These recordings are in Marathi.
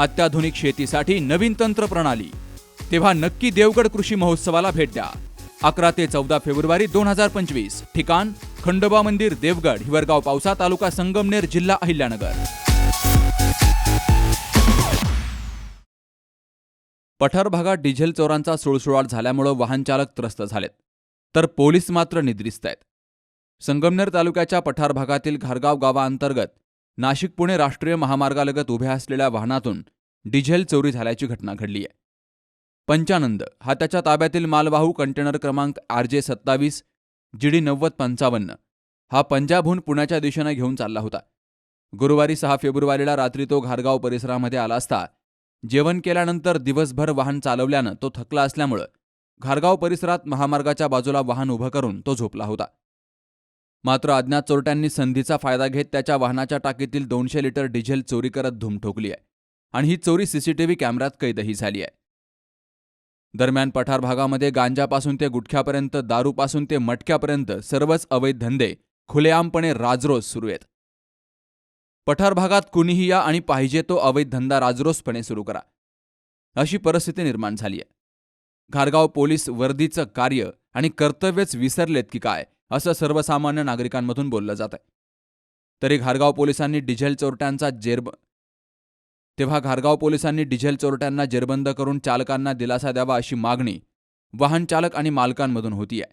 अत्याधुनिक शेतीसाठी नवीन तंत्र प्रणाली तेव्हा नक्की देवगड कृषी महोत्सवाला भेट द्या. अकरा ते चौदा फेब्रुवारी दोन हजार पंचवीस ठिकाण खंडोबा मंदिर देवगड हिवरगाव पावसा तालुका संगमनेर जिल्हा अहिल्यानगर. पठार भागात डिझेल चोरांचा सुळसुळाट झाल्यामुळं वाहनचालक त्रस्त झालेत तर पोलीस मात्र निद्रिस्त आहेत. संगमनेर तालुक्याच्या पठार भागातील घारगाव गावाअंतर्गत नाशिक पुणे राष्ट्रीय महामार्गालगत उभ्या असलेल्या वाहनातून डिझेल चोरी झाल्याची घटना घडली आहे. पंचानंद हा त्याच्या ताब्यातील मालवाहू कंटेनर क्रमांक आर जे सत्तावीस जी डी नव्वद पंचावन्न हा पंजाबहून पुण्याच्या दिशेनं घेऊन चालला होता. गुरुवारी सहा फेब्रुवारीला रात्री तो घारगाव परिसरामध्ये आला असता जेवण केल्यानंतर दिवसभर वाहन चालवल्यानं तो थकला असल्यामुळं घारगाव परिसरात महामार्गाच्या बाजूला वाहन उभं करून तो झोपला होता. मात्र अज्ञात चोरट्यांनी संधीचा फायदा घेत त्याच्या वाहनाच्या टाकीतील दोनशे लिटर डिझेल चोरी करत धूम ठोकली आहे आणि ही चोरी सीसीटीव्ही कॅमेऱ्यात कैदही झाली आहे. दरम्यान पठार भागामध्ये गांजापासून ते गुटख्यापर्यंत दारूपासून ते मटक्यापर्यंत सर्वच अवैध धंदे खुलेआमपणे राजरोस सुरू आहेत. पठार भागात कुणीही या आणि पाहिजे तो अवैध धंदा राजरोसपणे सुरू करा. अशी परिस्थिती निर्माण झाली आहे. घारगाव पोलीस वर्दीचं कार्य आणि कर्तव्यच विसरलेत की काय असं सर्वसामान्य नागरिकांमधून बोललं जात आहे तरी घारगाव पोलिसांनी डिझेल चोरट्यांचा जेरब तेव्हा घारगाव पोलिसांनी डिझेल चोरट्यांना जेरबंद करून चालकांना दिलासा द्यावा अशी मागणी वाहन चालक आणि मालकांमधून होतीये.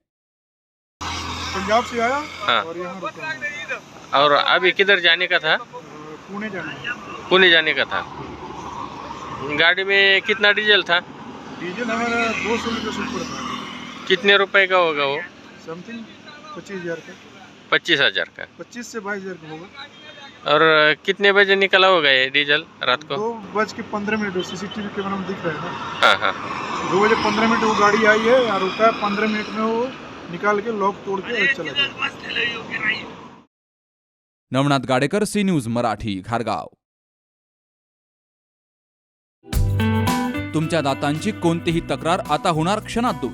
पंजाब से आया? हाँ। और यहाँ रुका। और अभी किधर जाने का था? अ, पुणे जाना। पुणे जाने का था। गाड़ी में कितना डीजल था? डीजल हमारा दो सौ लीटर से ऊपर था। कितने रुपए का होगा वो? समथिंग पच्चीस हजार का? पच्चीस हजार का? पच्चीस से बाईस हजार का होगा। और कितने बजे निकला होगा ये डीजल रात को? दो बज के पंद्रह मिनट सीसीटीवी कैमरा में दिख रहा है ना। हाँ हाँ दो बजे पंद्रह मिनट वो गाड़ी आई है और रुका है पंद्रह मिनट में वो निकाल के लॉक तोड़ के और चला गया नवनाथ गाडेकर सी न्यूज मराठी घारगाव तुमच्या दातांची कोणतीही तक्रार आता होणार क्षणात दूर.